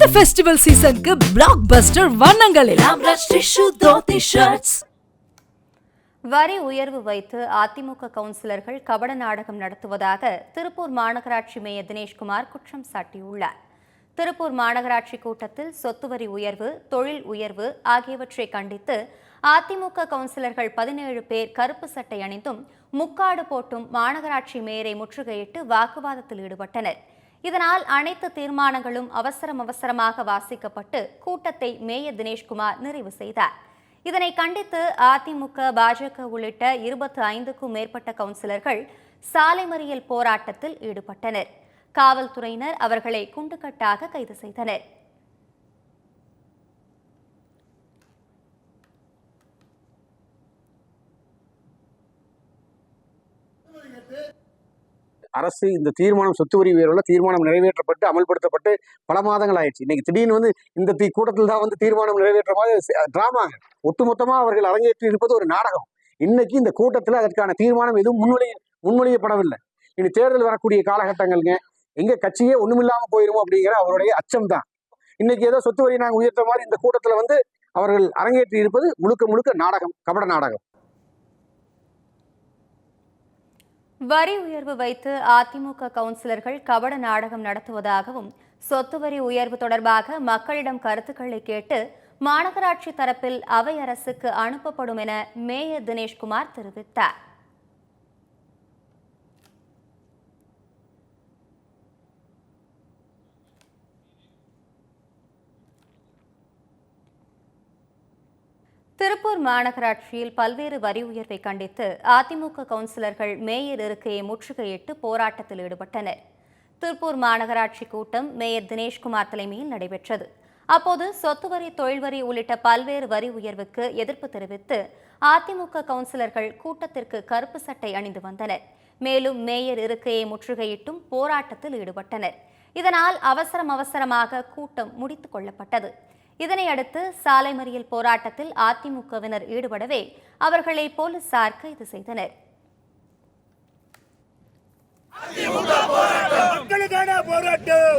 இந்த ஃபெஸ்டிவல் சீசனுக்கு பிளாக் பஸ்டர் வண்ணங்களில். வரி உயர்வு வைத்து அதிமுக கவுன்சிலர்கள் கபட நாடகம் நடத்துவதாக திருப்பூர் மாநகராட்சி மேயர் தினேஷ்குமார் குற்றம் சாட்டியுள்ளார். திருப்பூர் மாநகராட்சி கூட்டத்தில் சொத்து வரி உயர்வு தொழில் உயர்வு ஆகியவற்றை கண்டித்து அதிமுக கவுன்சிலர்கள் பதினேழு பேர் கருப்பு சட்டை அணிந்தும் முக்காடு போட்டும் மாநகராட்சி மேயரை முற்றுகையிட்டு வாக்குவாதத்தில் ஈடுபட்டனர். இதனால் அனைத்து தீர்மானங்களும் அவசரம் அவசரமாக வாசிக்கப்பட்டு கூட்டத்தை மேயர் தினேஷ்குமார் நிறைவு செய்தார். இதனை கண்டித்து அதிமுக பாஜக உள்ளிட்ட இருபத்தி ஐந்துக்கும் மேற்பட்ட கவுன்சிலர்கள் சாலை மறியல் போராட்டத்தில் ஈடுபட்டனர். காவல்துறையினர் அவர்களை குண்டுக்கட்டாக கைது செய்தனர். அரசு இந்த தீர்மானம் சொத்து வரி உயர்வுல தீர்மானம் நிறைவேற்றப்பட்டு அமல்படுத்தப்பட்டு பல மாதங்கள் ஆயிடுச்சு இன்னைக்கு திடீர்னு வந்து இந்த தீ கூட்டத்தில் தான் வந்து தீர்மானம் நிறைவேற்ற மாதிரி டிராமாங்க ஒட்டுமொத்தமா அவர்கள் அரங்கேற்றி இருப்பது ஒரு நாடகம். இன்னைக்கு இந்த கூட்டத்தில் அதற்கான தீர்மானம் எதுவும் முன்மொழிய முன்மொழியப்படவில்லை. இனி தேர்தல் வரக்கூடிய காலகட்டங்கள்ங்க எங்க கட்சியே ஒண்ணுமில்லாம போயிருமோ அப்படிங்கிற அவருடைய அச்சம் தான் இன்னைக்கு ஏதோ சொத்து வரி நாங்கள் உயர்த்த மாதிரி இந்த கூட்டத்தில் வந்து அவர்கள் அரங்கேற்றி இருப்பது முழுக்க முழுக்க நாடகம் கபட நாடகம். வரி உயர்வு வைத்து அதிமுக கவுன்சிலர்கள் கபட நாடகம் நடத்துவதாகவும் சொத்து வரி உயர்வு தொடர்பாக மக்களிடம் கருத்துக்களை கேட்டு மாநகராட்சி தரப்பில் அவை அரசுக்கு அனுப்பப்படும் என மேயர் தினேஷ்குமார் தெரிவித்தார். திருப்பூர் மாநகராட்சியில் பல்வேறு வரி உயர்வை கண்டித்து அதிமுக கவுன்சிலர்கள் மேயர் இருக்கையை முற்றுகையிட்டு போராட்டத்தில் ஈடுபட்டனர். திருப்பூர் மாநகராட்சி கூட்டம் மேயர் தினேஷ்குமார் தலைமையில் நடைபெற்றது. அப்போது சொத்து வரி தொழில் வரி உள்ளிட்ட பல்வேறு வரி உயர்வுக்கு எதிர்ப்பு தெரிவித்து அதிமுக கவுன்சிலர்கள் கூட்டத்திற்கு கருப்பு சட்டை அணிந்து வந்தனர். மேலும் மேயர் இருக்கையை முற்றுகையிட்டும் போராட்டத்தில் ஈடுபட்டனர். இதனால் அவசரம் அவசரமாக கூட்டம் முடித்துக் கொள்ளப்பட்டது. இதனையடுத்து சாலை மறியல் போராட்டத்தில் அதிமுகவினர் ஈடுபடவே அவர்களை போலீசார் கைது செய்தனர். போராட்டம்.